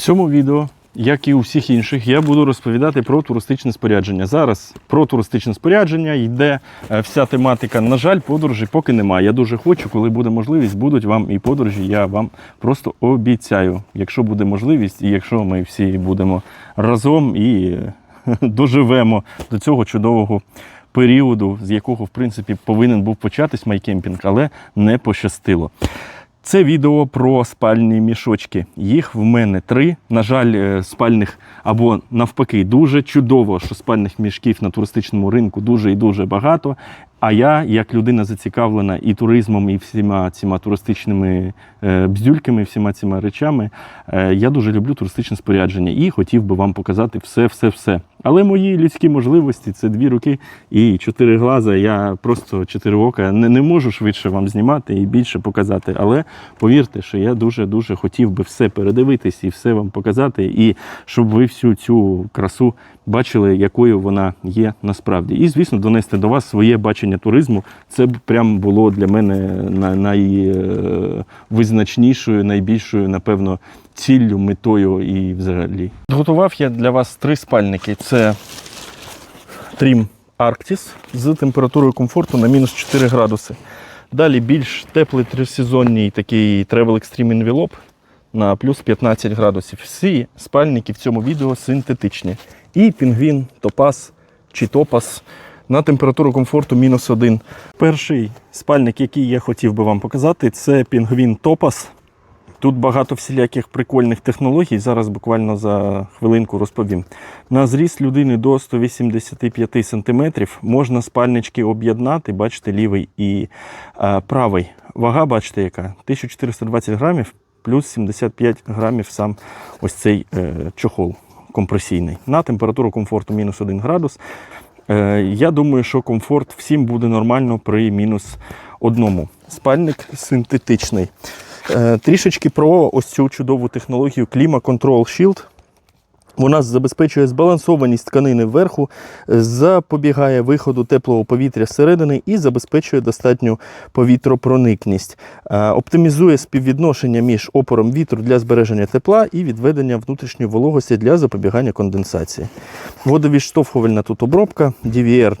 цьому відео, як і у всіх інших, я буду розповідати про туристичне спорядження. Зараз про туристичне спорядження йде е, вся тематика. На жаль, подорожі поки немає. Я дуже хочу, коли буде можливість, будуть вам і подорожі. Я вам просто обіцяю. Якщо буде можливість, і якщо ми всі будемо разом і е, доживемо до цього чудового періоду, з якого в принципі повинен був початись майкемпінг, але не пощастило. Це відео про спальні мішочки. Їх в мене три. На жаль, е, спальних або навпаки, дуже чудово, що спальних мішків на туристичному ринку дуже і дуже багато. А я, як людина зацікавлена і туризмом, і всіма цими туристичними е, бздюльками, всіма цими речами, е, я дуже люблю туристичне спорядження і хотів би вам показати все, все, все. Але мої людські можливості це дві руки і чотири глаза. Я просто чотири ока не, не можу швидше вам знімати і більше показати. Але повірте, що я дуже дуже хотів би все передивитись і все вам показати, і щоб ви всю цю красу бачили, якою вона є насправді. І, звісно, донести до вас своє бачення туризму. Це прям було для мене найвизначнішою, найбільшою, напевно, ціллю, метою і взагалі. Готував я для вас три спальники. Це Trim Arctis з температурою комфорту на мінус 4 градуси. Далі більш теплий трисезонний такий Travel Extreme Envelope на плюс 15 градусів. Всі спальники в цьому відео синтетичні. І пінгвін, топаз чи топас на температуру комфорту мінус 1. Перший спальник, який я хотів би вам показати, це пінгвін топас. Тут багато всіляких прикольних технологій. Зараз буквально за хвилинку розповім. На зріст людини до 185 см можна спальнички об'єднати, бачите, лівий і е, правий. Вага, бачите, яка? 1420 грамів плюс 75 грамів сам ось цей е, чохол компресійний. На температуру комфорту мінус 1 градус. Е, Я думаю, що комфорт всім буде нормально при мінус одному. Спальник синтетичний. Е, Трішечки про ось цю чудову технологію Klima Control Shield. Вона забезпечує збалансованість тканини вверху, запобігає виходу теплого повітря зсередини і забезпечує достатню повітропроникність. Е, Оптимізує співвідношення між опором вітру для збереження тепла і відведення внутрішньої вологості для запобігання конденсації. Водовідштовхувальна тут обробка, DVR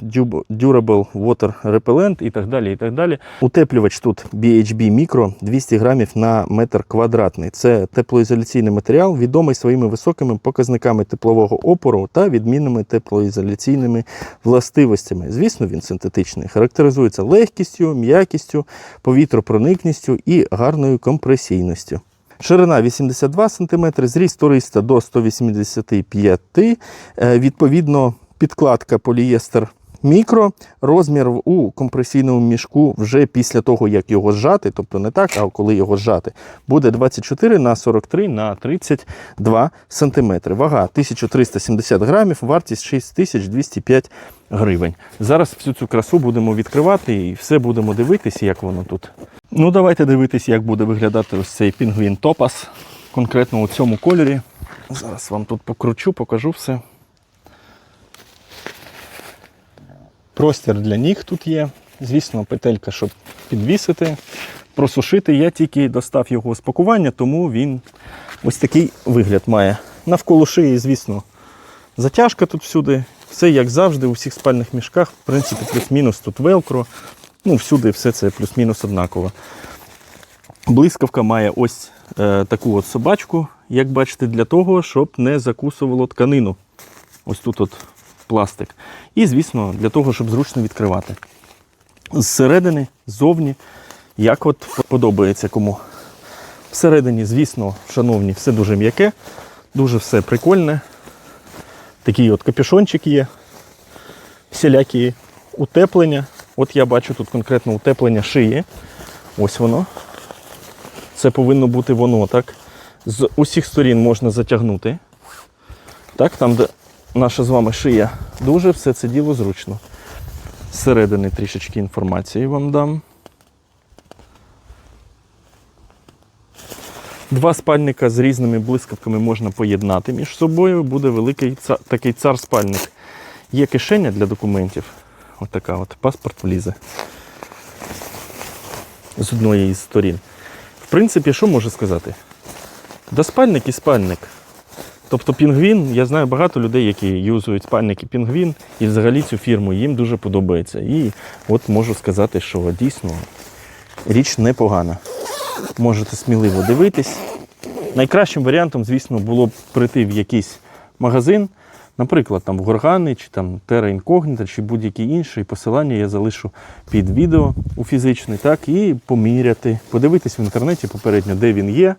Durable Water Repellent і так далі. і так далі. Утеплювач тут BHB Micro 200 грамів на метр квадратний. Це теплоізоляційний матеріал, відомий своїми високими показниками теплового опору та відмінними теплоізоляційними властивостями. Звісно, він синтетичний, характеризується легкістю, м'якістю, повітропроникністю і гарною компресійністю. Ширина 82 см, зріст 300 до 185 См. Відповідно, підкладка полієстер мікро, розмір у компресійному мішку вже після того, як його зжати, тобто не так, а коли його зжати, буде 24 на 43 на 32 см. Вага 1370 грамів, вартість 6205 гривень. Зараз всю цю красу будемо відкривати і все будемо дивитися, як воно тут. Ну, давайте дивитися, як буде виглядати ось цей пінгвін Топас, конкретно у цьому кольорі. Зараз вам тут покручу, покажу все. Простір для ніг тут є. Звісно, петелька, щоб підвісити, просушити. Я тільки достав його з пакування, тому він ось такий вигляд має. Навколо шиї, звісно, затяжка тут всюди. Все як завжди, у всіх спальних мішках, в принципі, плюс-мінус тут велкро. Ну, всюди все це плюс-мінус однаково. Блискавка має ось е, таку от собачку, як бачите, для того, щоб не закусувало тканину. Ось тут от пластик. І, звісно, для того, щоб зручно відкривати. Зсередини, ззовні, як от подобається кому. Всередині, звісно, шановні, все дуже м'яке, дуже все прикольне. Такий от капюшончик є, всілякі утеплення. От я бачу тут конкретно утеплення шиї. Ось воно. Це повинно бути воно, так? З усіх сторін можна затягнути. Так, там, де наша з вами шия, дуже все це діло зручно. Зсередини трішечки інформації вам дам. Два спальника з різними блискавками можна поєднати між собою. Буде великий ца- такий цар-спальник. Є кишеня для документів. Ось така от паспорт влізе. З одної із сторін. В принципі, що можу сказати? Да спальник і спальник. Тобто пінгвін, я знаю багато людей, які юзують спальники пінгвін, і взагалі цю фірму їм дуже подобається. І от можу сказати, що дійсно річ непогана. Можете сміливо дивитись. Найкращим варіантом, звісно, було б прийти в якийсь магазин, наприклад, там в Горгани, чи там Terra Incognita, чи будь-який інший. Посилання я залишу під відео у фізичний, так, і поміряти, подивитись в інтернеті попередньо, де він є,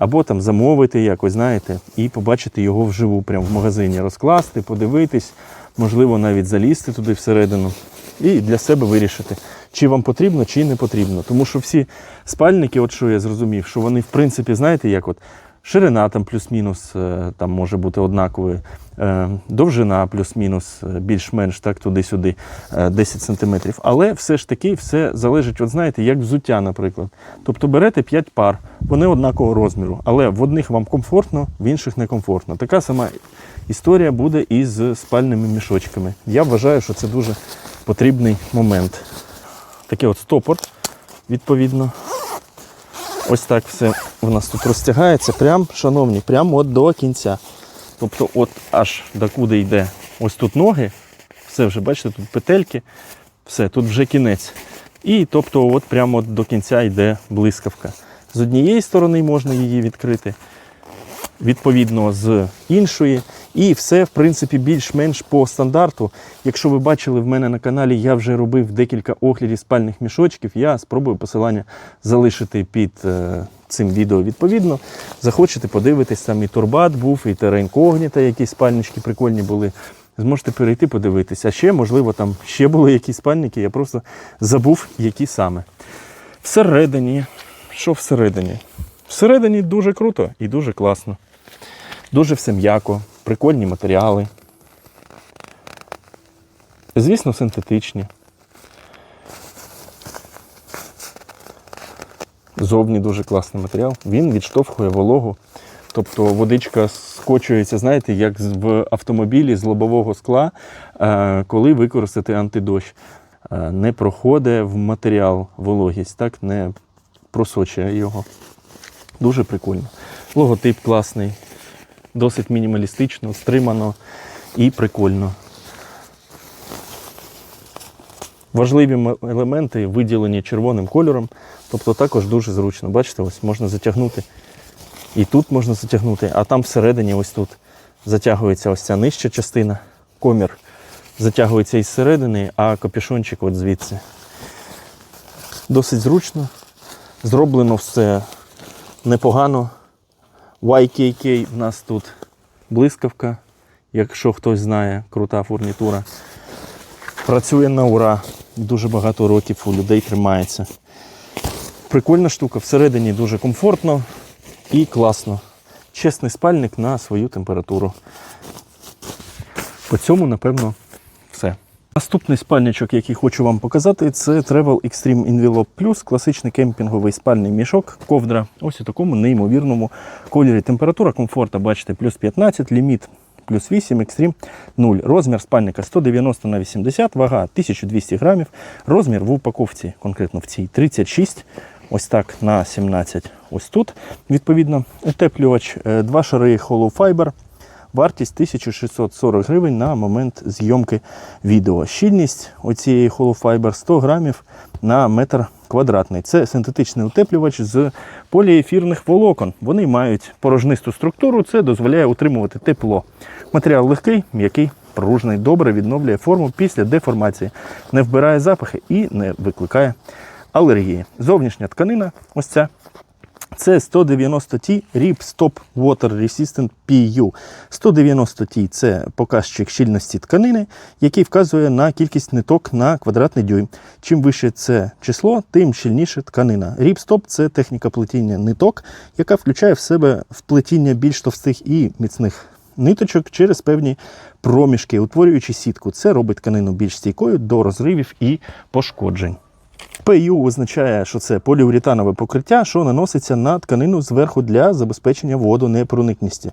або там замовити якось, знаєте, і побачити його вживу, прямо в магазині, розкласти, подивитись, можливо, навіть залізти туди всередину. І для себе вирішити, чи вам потрібно, чи не потрібно. Тому що всі спальники, от що я зрозумів, що вони, в принципі, знаєте, як от ширина там плюс-мінус е, там може бути однаковою, е, довжина плюс-мінус, е, більш-менш так туди-сюди, е, 10 см. Але все ж таки все залежить, от знаєте, як взуття, наприклад. Тобто берете 5 пар, вони однакового розміру, але в одних вам комфортно, в інших некомфортно. Така сама історія буде і з спальними мішочками. Я вважаю, що це дуже потрібний момент. Такий от стопор, відповідно. Ось так все в нас тут розтягається. Прям, шановні, прямо от до кінця. Тобто, от аж докуди йде ось тут ноги. Все вже, бачите, тут петельки, все, тут вже кінець. І тобто, от прямо от до кінця йде блискавка. З однієї сторони можна її відкрити, відповідно з іншої. І все, в принципі, більш-менш по стандарту. Якщо ви бачили в мене на каналі, я вже робив декілька оглядів спальних мішочків. Я спробую посилання залишити під е, цим відео відповідно. Захочете подивитись, там і турбат був, і Terra Incognita, які спальнички прикольні були. Зможете перейти подивитись. А ще, можливо, там ще були якісь спальники, я просто забув, які саме. Всередині, що всередині? Всередині дуже круто і дуже класно. Дуже все м'яко, прикольні матеріали. Звісно, синтетичні. Зовні дуже класний матеріал. Він відштовхує вологу. Тобто водичка скочується, знаєте, як в автомобілі з лобового скла, е, коли використати антидощ. Е, Не проходить в матеріал вологість, так не просочує його. Дуже прикольно. Логотип класний, досить мінімалістично, стримано і прикольно. Важливі елементи виділені червоним кольором, тобто також дуже зручно. Бачите, ось можна затягнути. І тут можна затягнути, а там всередині ось тут затягується ось ця нижча частина, комір затягується із середини, а капюшончик от звідси. Досить зручно. Зроблено все непогано. YKK в нас тут блискавка, якщо хтось знає, крута фурнітура. Працює на ура. Дуже багато років у людей тримається. Прикольна штука, всередині дуже комфортно і класно. Чесний спальник на свою температуру. По цьому, напевно. Наступний спальничок, який хочу вам показати, це Travel Extreme Envelope Plus, класичний кемпінговий спальний мішок, ковдра. Ось у такому неймовірному кольорі. Температура комфорту, бачите, плюс 15, ліміт плюс 8, екстрім 0. Розмір спальника 190 на 80, вага 1200 грамів. Розмір в упаковці, конкретно в цій 36. Ось так на 17. Ось тут. Відповідно, утеплювач, е, два шари Hollow Fiber. Вартість 1640 гривень на момент зйомки відео. Щільність оцієї Hollow Fiber 100 грамів на метр квадратний. Це синтетичний утеплювач з поліефірних волокон. Вони мають порожнисту структуру, це дозволяє утримувати тепло. Матеріал легкий, м'який, пружний, добре відновлює форму після деформації, не вбирає запахи і не викликає алергії. Зовнішня тканина, ось ця. Це 190T RIP Stop Water Resistant PU. 190T це показчик щільності тканини, який вказує на кількість ниток на квадратний дюйм. Чим вище це число, тим щільніше тканина. RIP Stop це техніка плетіння ниток, яка включає в себе вплетіння більш товстих і міцних ниточок через певні проміжки, утворюючи сітку. Це робить тканину більш стійкою до розривів і пошкоджень. PU означає, що це поліуретанове покриття, що наноситься на тканину зверху для забезпечення водонепроникності.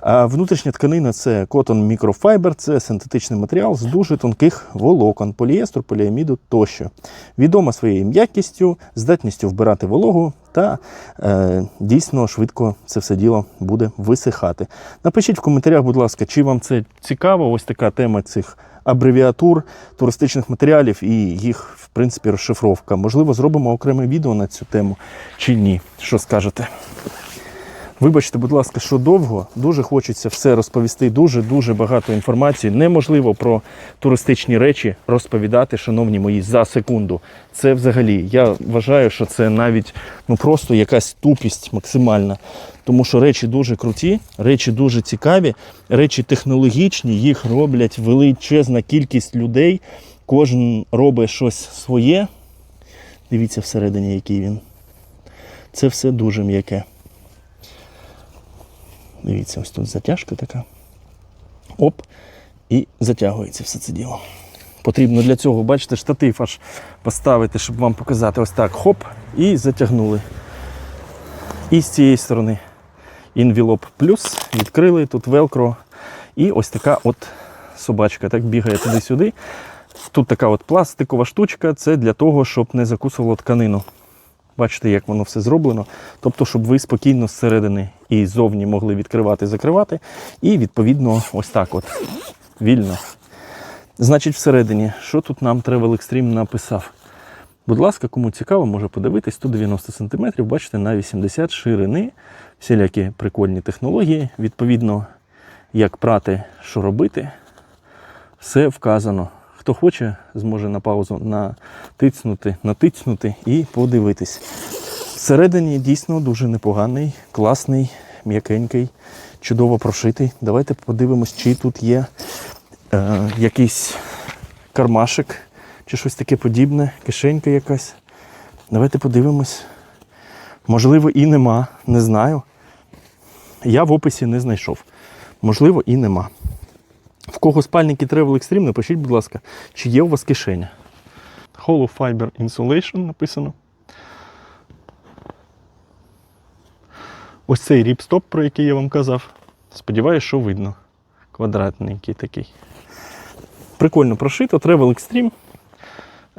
А внутрішня тканина це Cotton Microfiber, це синтетичний матеріал з дуже тонких волокон, поліестру, поліаміду тощо. Відома своєю м'якістю, здатністю вбирати вологу та е, дійсно швидко це все діло буде висихати. Напишіть в коментарях, будь ласка, чи вам це цікаво, ось така тема цих абревіатур туристичних матеріалів і їх, в принципі, розшифровка. Можливо, зробимо окреме відео на цю тему чи ні. Що скажете? Вибачте, будь ласка, що довго. Дуже хочеться все розповісти. Дуже дуже багато інформації. Неможливо про туристичні речі розповідати, шановні мої, за секунду. Це взагалі. Я вважаю, що це навіть ну просто якась тупість максимальна. Тому що речі дуже круті, речі дуже цікаві, речі технологічні, їх роблять величезна кількість людей. Кожен робить щось своє. Дивіться всередині, який він. Це все дуже м'яке. Дивіться, ось тут затяжка така. Оп. І затягується все це діло. Потрібно для цього, бачите, штатив аж поставити, щоб вам показати. Ось так. Хоп, і затягнули. І з цієї сторони інвілоп плюс, відкрили тут велкро. І ось така от собачка так бігає туди-сюди. Тут така от пластикова штучка, це для того, щоб не закусувало тканину. Бачите, як воно все зроблено. Тобто, щоб ви спокійно зсередини і ззовні могли відкривати, закривати. І відповідно ось так от вільно. Значить, всередині, що тут нам Travel Extreme написав? Будь ласка, кому цікаво, може подивитись, 190 см, бачите, на 80 ширини, всілякі прикольні технології. Відповідно, як прати, що робити, все вказано. Хто хоче, зможе на паузу натицнути, натицнути і подивитись. Всередині дійсно дуже непоганий, класний, м'якенький, чудово прошитий. Давайте подивимось, чи тут є е, якийсь кармашик чи щось таке подібне, кишенька якась. Давайте подивимось. Можливо, і нема, не знаю. Я в описі не знайшов. Можливо, і нема. В кого спальники Travel Extreme, напишіть, будь ласка, чи є у вас кишеня. Hollow Fiber Insulation написано. Ось цей ріпстоп, про який я вам казав. Сподіваюсь, що видно. Квадратненький такий. Прикольно прошито, Travel Extreme.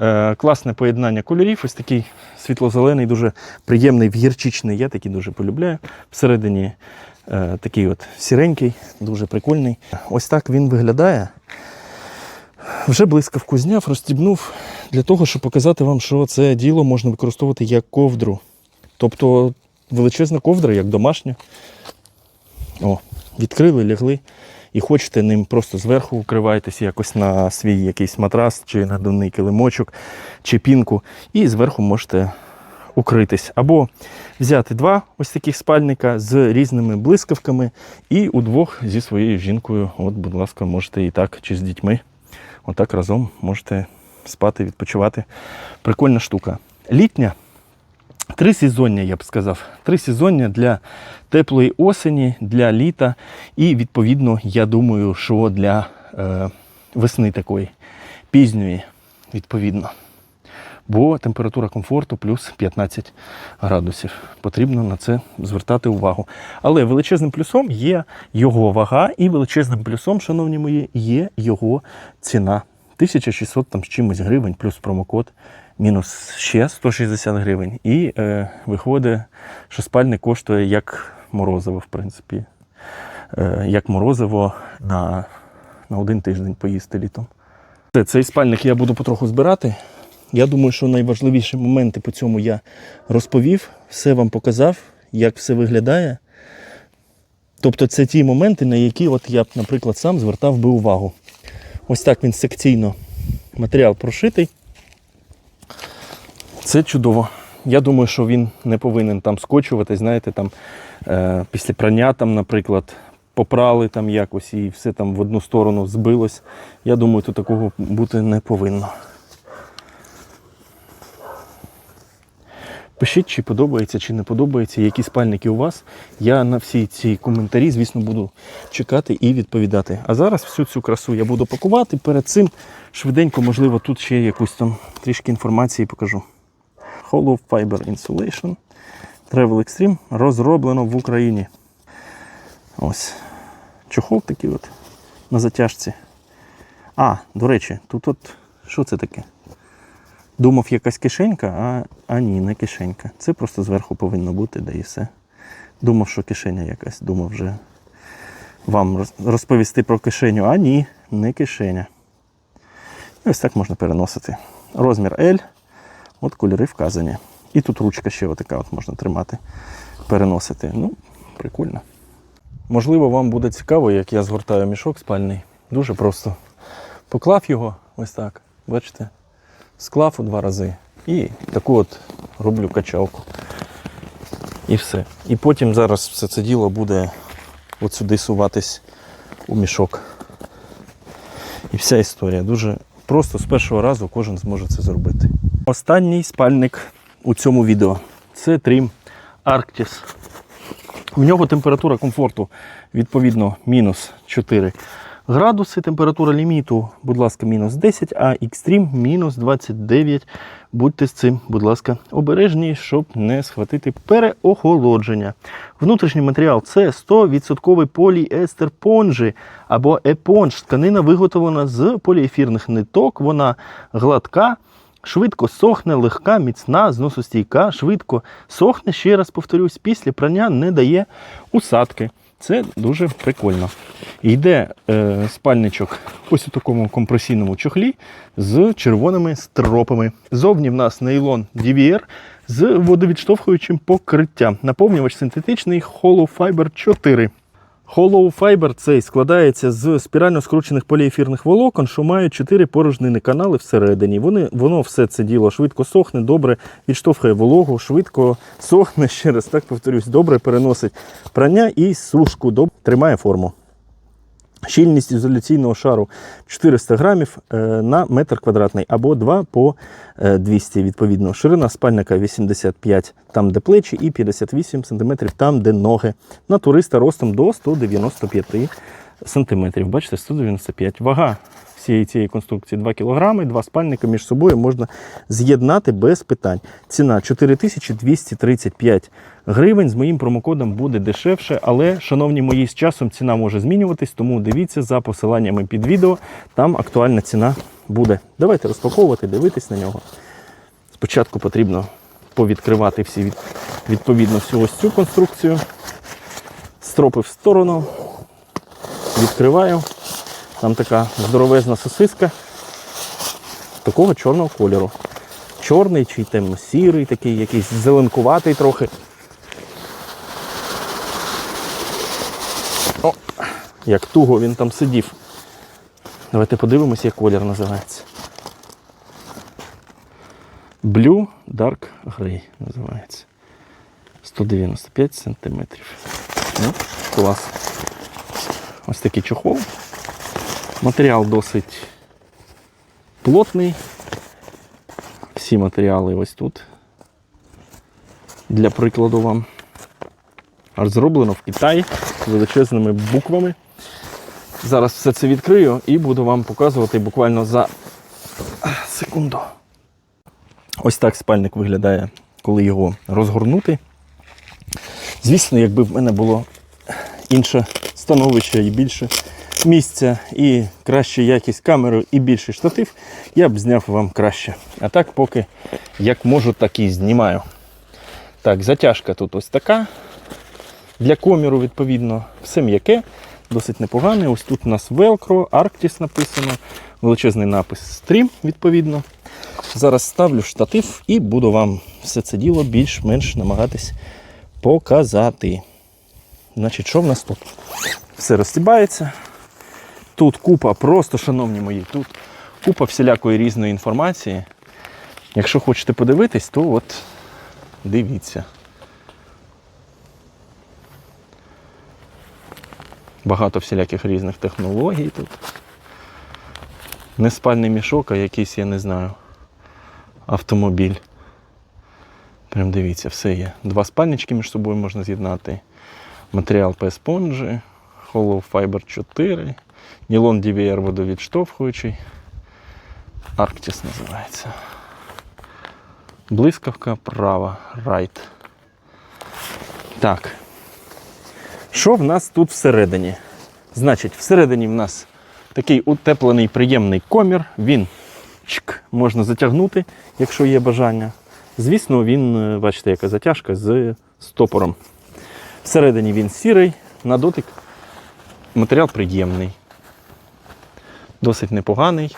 Е, класне поєднання кольорів. Ось такий світло-зелений, дуже приємний, вгірчичний. Я такий дуже полюбляю. Всередині такий от сіренький, дуже прикольний. Ось так він виглядає. Вже блискавку зняв, розстібнув для того, щоб показати вам, що це діло можна використовувати як ковдру. Тобто величезна ковдра, як домашня. О, відкрили, лягли. І хочете ним просто зверху укриваєтесь якось на свій якийсь матрас, чи надувний килимочок, чи пінку, і зверху можете укритись. Або взяти два ось таких спальника з різними блискавками, і удвох зі своєю жінкою. От, будь ласка, можете і так, чи з дітьми. Отак разом можете спати, відпочивати. Прикольна штука. Літня. Три сезоння, я б сказав. Три сезоння для теплої осені, для літа. І, відповідно, я думаю, що для е, весни такої пізньої, відповідно. Бо температура комфорту плюс 15 градусів. Потрібно на це звертати увагу. Але величезним плюсом є його вага, і величезним плюсом, шановні мої, є його ціна. 1600 там з чимось гривень, плюс промокод мінус ще 160 гривень. І е, виходить, що спальник коштує як морозиво, в принципі. Е, як морозиво на, на один тиждень поїсти літом. Цей спальник я буду потроху збирати. Я думаю, що найважливіші моменти по цьому я розповів, все вам показав, як все виглядає. Тобто це ті моменти, на які от я б, наприклад, сам звертав би увагу. Ось так він секційно матеріал прошитий. Це чудово. Я думаю, що він не повинен там скочувати, знаєте, там е, після прання, там, наприклад, попрали там якось і все там в одну сторону збилось. Я думаю, тут такого бути не повинно. Пишіть, чи подобається, чи не подобається, які спальники у вас. Я на всі ці коментарі, звісно, буду чекати і відповідати. А зараз всю цю красу я буду пакувати. Перед цим швиденько, можливо, тут ще якусь там трішки інформації покажу. Hollow Fiber Insulation Travel Extreme розроблено в Україні. Ось. Чохол такий от на затяжці. А, до речі, тут от що це таке? Думав, якась кишенька, а, а ні, не кишенька. Це просто зверху повинно бути, да і все. Думав, що кишеня якась. Думав вже вам розповісти про кишеню, а ні, не кишеня. І ось так можна переносити. Розмір L, от кольори вказані. І тут ручка ще отака от можна тримати, переносити. Ну, прикольно. Можливо, вам буде цікаво, як я згортаю мішок спальний. Дуже просто. Поклав його ось так, бачите, склав у два рази. І таку от роблю качалку. І все. І потім зараз все це діло буде от сюди суватись у мішок. І вся історія. Дуже просто з першого разу кожен зможе це зробити. Останній спальник у цьому відео це Trim Arctis. В нього температура комфорту відповідно мінус 4 градуси. Температура ліміту, будь ласка, мінус 10, а Extreme мінус 29. Будьте з цим, будь ласка, обережні, щоб не схватити переохолодження. Внутрішній матеріал це 100% поліестер понжі або епонж. Тканина виготовлена з поліефірних ниток. Вона гладка. Швидко сохне, легка, міцна, зносостійка, швидко сохне, ще раз повторюсь, після прання не дає усадки. Це дуже прикольно. Йде е, спальничок ось у такому компресійному чохлі з червоними стропами. Зовні в нас нейлон DVR з водовідштовхуючим покриттям. Наповнювач синтетичний Hollow Fiber 4. Hollow Fiber цей складається з спірально скручених поліефірних волокон, що мають чотири порожнини канали всередині. Вони, воно все це діло швидко сохне, добре відштовхує вологу, швидко сохне, ще раз так повторюсь, добре переносить прання і сушку, добре тримає форму. Щільність ізоляційного шару 400 грамів е, на метр квадратний або 2 по е, 200 відповідно. Ширина спальника 85 там, де плечі, і 58 см там, де ноги. На туриста ростом до 195 см. Бачите, 195. Вага всієї цієї конструкції 2 кг, два спальника між собою можна з'єднати без питань. Ціна 4235 гривень. З моїм промокодом буде дешевше, але, шановні мої, з часом ціна може змінюватись, тому дивіться за посиланнями під відео. Там актуальна ціна буде. Давайте розпаковувати, дивитись на нього. Спочатку потрібно повідкривати всі від, відповідно всю ось цю конструкцію. Стропи в сторону. Відкриваю. Там така здоровезна сосиска такого чорного кольору. Чорний чи темно-сірий, такий, якийсь зеленкуватий трохи. О, як туго він там сидів. Давайте подивимося, як колір називається. Blue Dark Grey називається. 195 сантиметрів. Ну, клас. Ось такий чохол. Матеріал досить плотний. Всі матеріали ось тут. Для прикладу вам. Аж зроблено в Китаї величезними буквами. Зараз все це відкрию і буду вам показувати буквально за секунду. Ось так спальник виглядає, коли його розгорнути. Звісно, якби в мене було інше становище і більше місця, і краща якість камери, і більший штатив, я б зняв вам краще. А так, поки як можу, так і знімаю. Так, затяжка тут ось така. Для коміру, відповідно, все м'яке, досить непогане. Ось тут у нас Velcro, Arctis написано, величезний напис Stream, відповідно. Зараз ставлю штатив і буду вам все це діло більш-менш намагатись показати. Значить, що в нас тут? Все розстібається. Тут купа, просто, шановні мої, тут купа всілякої різної інформації. Якщо хочете подивитись, то от дивіться. Багато всіляких різних технологій тут. Не спальний мішок, а якийсь, я не знаю, автомобіль. Прям дивіться, все є. Два спальнички між собою можна з'єднати. Матеріал PS Sponge, Hollow Fiber 4, Nylon DVR водовідштовхуючий. Arctis називається. Блискавка права, right. Так. Що в нас тут всередині? Значить, всередині в нас такий утеплений приємний комір. Він чик, можна затягнути, якщо є бажання. Звісно, він, е, бачите, яка затяжка з стопором. Всередині він сірий, на дотик матеріал приємний. Досить непоганий,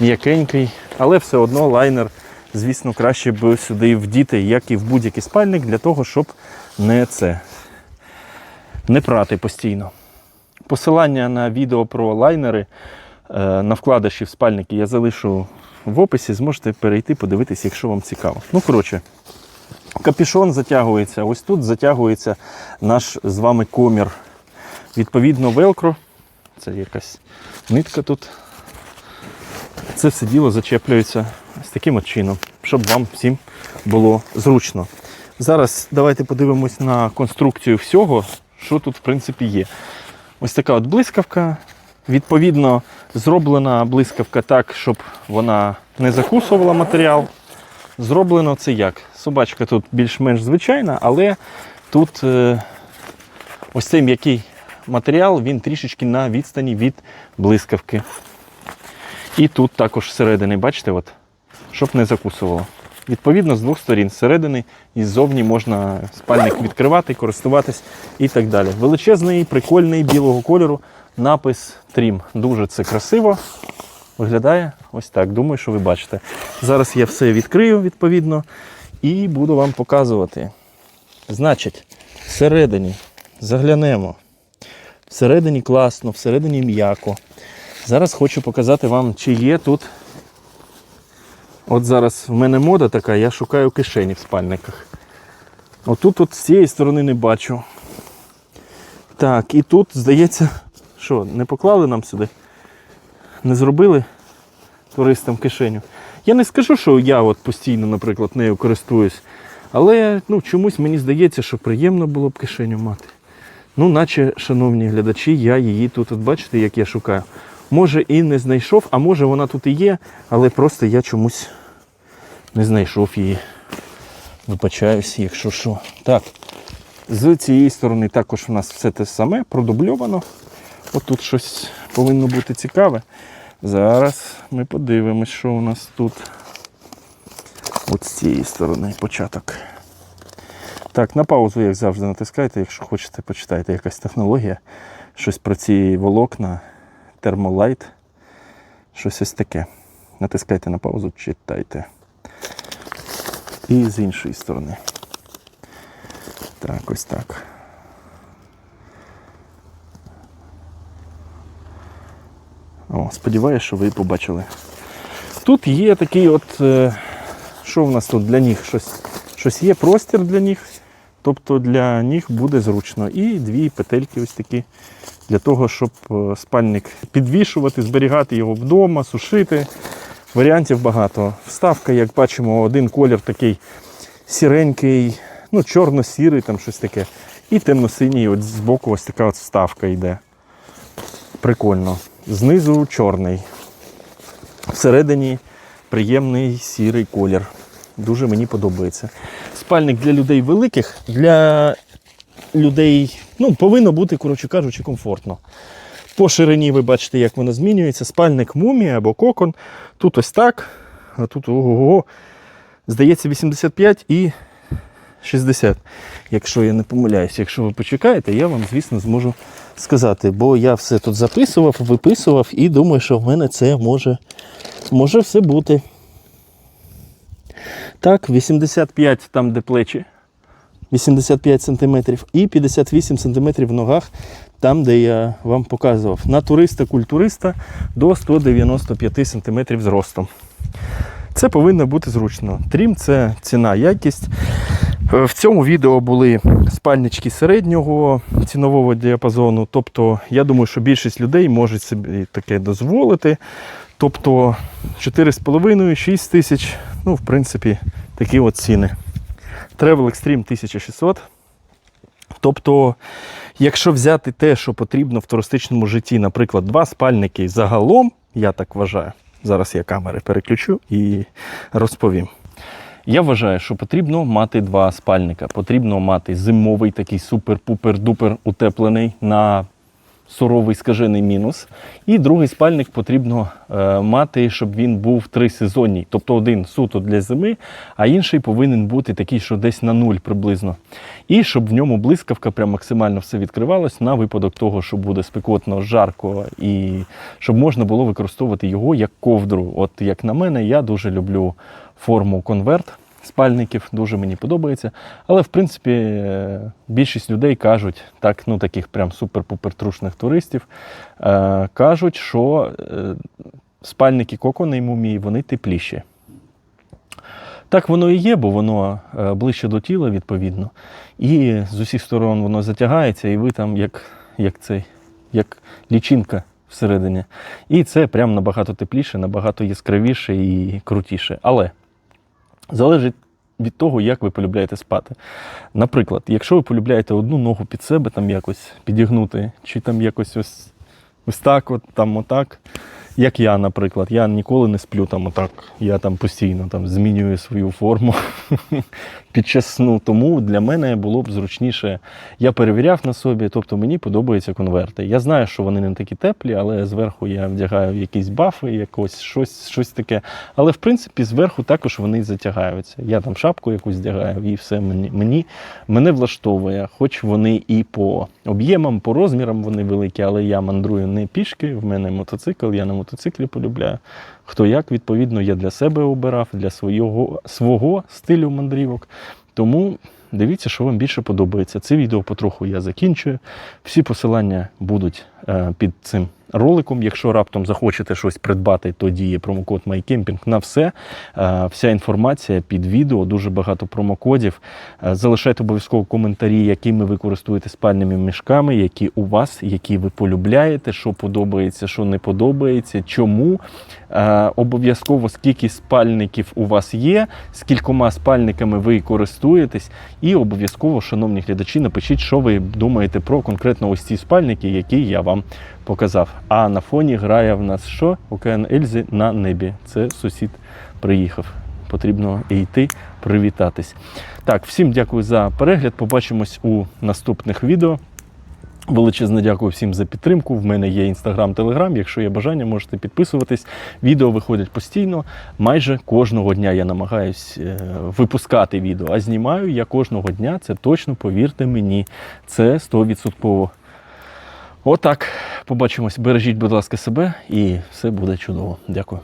м'якенький, але все одно лайнер, звісно, краще б сюди вдіти, як і в будь-який спальник, для того, щоб не це не прати постійно. Посилання на відео про лайнери е, на вкладиші в спальники я залишу в описі, зможете перейти, подивитись, якщо вам цікаво. Ну, коротше, капюшон затягується, ось тут затягується наш з вами комір. Відповідно, велкро. Це якась нитка тут. Це все діло зачеплюється з таким от чином, щоб вам всім було зручно. Зараз давайте подивимось на конструкцію всього, що тут в принципі є. Ось така от блискавка. Відповідно, зроблена блискавка так, щоб вона не закусувала матеріал. Зроблено це як? Собачка тут більш-менш звичайна, але тут е, ось цей м'який матеріал, він трішечки на відстані від блискавки. І тут також зсередини, бачите, от, щоб не закусувало. Відповідно, з двох сторін, зсередини і ззовні можна спальник відкривати, користуватись і так далі. Величезний, прикольний білого кольору напис Трім. Дуже це красиво. Виглядає ось так. Думаю, що ви бачите. Зараз я все відкрию відповідно і буду вам показувати. Значить, всередині заглянемо. Всередині класно, всередині м'яко. Зараз хочу показати вам, чи є тут. От зараз в мене мода така, я шукаю кишені в спальниках. Отут от з цієї сторони не бачу. Так, і тут, здається, що, не поклали нам сюди? Не зробили туристам кишеню. Я не скажу, що я от постійно, наприклад, нею користуюсь. Але ну, чомусь мені здається, що приємно було б кишеню мати. Ну, наче, шановні глядачі, я її тут, от бачите, як я шукаю. Може і не знайшов, а може вона тут і є, але просто я чомусь не знайшов її. Вибачаюсь, якщо що. Так, з цієї сторони також у нас все те саме, продубльовано. От тут щось повинно бути цікаве. Зараз ми подивимось, що у нас тут. От з цієї сторони початок. Так, на паузу, як завжди, натискайте, якщо хочете, почитайте якась технологія. Щось про ці волокна, термолайт. Щось ось таке. Натискайте на паузу, читайте. І з іншої сторони. Так, ось так. О, сподіваюся, що ви побачили. Тут є такий от. е, Що в нас тут для ніг? Щось, щось є, простір для ніг. Тобто для ніг буде зручно. І дві петельки ось такі для того, щоб е, спальник підвішувати, зберігати його вдома, сушити. Варіантів багато. Вставка, як бачимо, один колір такий сіренький, ну, чорно-сірий, там щось таке. І темно-синій, от збоку ось така от вставка йде. Прикольно. Знизу чорний. Всередині приємний сірий колір. Дуже мені подобається. Спальник для людей великих, для людей ну, повинно бути, коротше кажучи, комфортно. По ширині ви бачите, як воно змінюється. Спальник мумія або кокон. Тут ось так, а тут ого-го. Здається, 85 і 60. Якщо я не помиляюсь, якщо ви почекаєте, я вам, звісно, зможу сказати. Бо я все тут записував, виписував і думаю, що в мене це може, може все бути. Так, 85 там, де плечі. 85 см і 58 см в ногах, там, де я вам показував. На туриста-культуриста до 195 см зростом. Це повинно бути зручно. Трім це ціна, якість. В цьому відео були спальнички середнього цінового діапазону. Тобто, я думаю, що більшість людей можуть собі таке дозволити. Тобто 4,5-6 тисяч, ну, в принципі, такі от ціни. Travel Extreme 1600. Тобто, якщо взяти те, що потрібно в туристичному житті, наприклад, два спальники загалом, я так вважаю, зараз я камери переключу і розповім. Я вважаю, що потрібно мати два спальника. Потрібно мати зимовий такий супер-пупер-дупер утеплений на суровий скажений мінус. І другий спальник потрібно е, мати, щоб він був трисезонній. Тобто один суто для зими, а інший повинен бути такий, що десь на нуль приблизно. І щоб в ньому блискавка прям максимально все відкривалось на випадок того, що буде спекотно, жарко, і щоб можна було використовувати його як ковдру. От як на мене, я дуже люблю форму конверт спальників, дуже мені подобається. Але в принципі е, більшість людей кажуть, так, ну таких прям супер-пупер трушних туристів, е, кажуть, що е, спальники кокона і мумії вони тепліші. Так воно і є, бо воно ближче до тіла, відповідно. І з усіх сторон воно затягається, і ви там як, як цей, як лічинка всередині. І це прям набагато тепліше, набагато яскравіше і крутіше. Але залежить від того, як ви полюбляєте спати. Наприклад, якщо ви полюбляєте одну ногу під себе там якось підігнути, чи там якось ось, ось так, от, там отак. Як я, наприклад, я ніколи не сплю там отак. Я там постійно там змінюю свою форму під час сну. Тому для мене було б зручніше. Я перевіряв на собі, тобто мені подобаються конверти. Я знаю, що вони не такі теплі, але зверху я вдягаю якісь бафи, якось щось, щось таке. Але в принципі зверху також вони затягаються. Я там шапку якусь вдягаю, і все мені, мені мене влаштовує. Хоч вони і по об'ємам, по розмірам вони великі, але я мандрую не пішки. В мене мотоцикл, я на мотоциклі полюбляю. Хто як, відповідно, я для себе обирав, для свого, свого стилю мандрівок. Тому дивіться, що вам більше подобається. Це відео потроху я закінчую. Всі посилання будуть е, під цим роликом. Якщо раптом захочете щось придбати, то діє промокод MyCamping на все. Е, вся інформація під відео, дуже багато промокодів. Е, залишайте обов'язково коментарі, якими ви користуєтесь спальними мішками, які у вас, які ви полюбляєте, що подобається, що не подобається, чому. Е, обов'язково скільки спальників у вас є, з кількома спальниками ви користуєтесь, і обов'язково, шановні глядачі, напишіть, що ви думаєте про конкретно ось ці спальники, які я вам показав. А на фоні грає в нас що? Океан Ельзи на небі. Це сусід приїхав. Потрібно йти привітатись. Так, всім дякую за перегляд. Побачимось у наступних відео. Величезне дякую всім за підтримку. В мене є інстаграм, телеграм. Якщо є бажання, можете підписуватись. Відео виходять постійно. Майже кожного дня я намагаюсь е, випускати відео, а знімаю я кожного дня. Це точно, повірте мені, це 100%. Отак. Побачимось. Бережіть, будь ласка, себе, і все буде чудово. Дякую.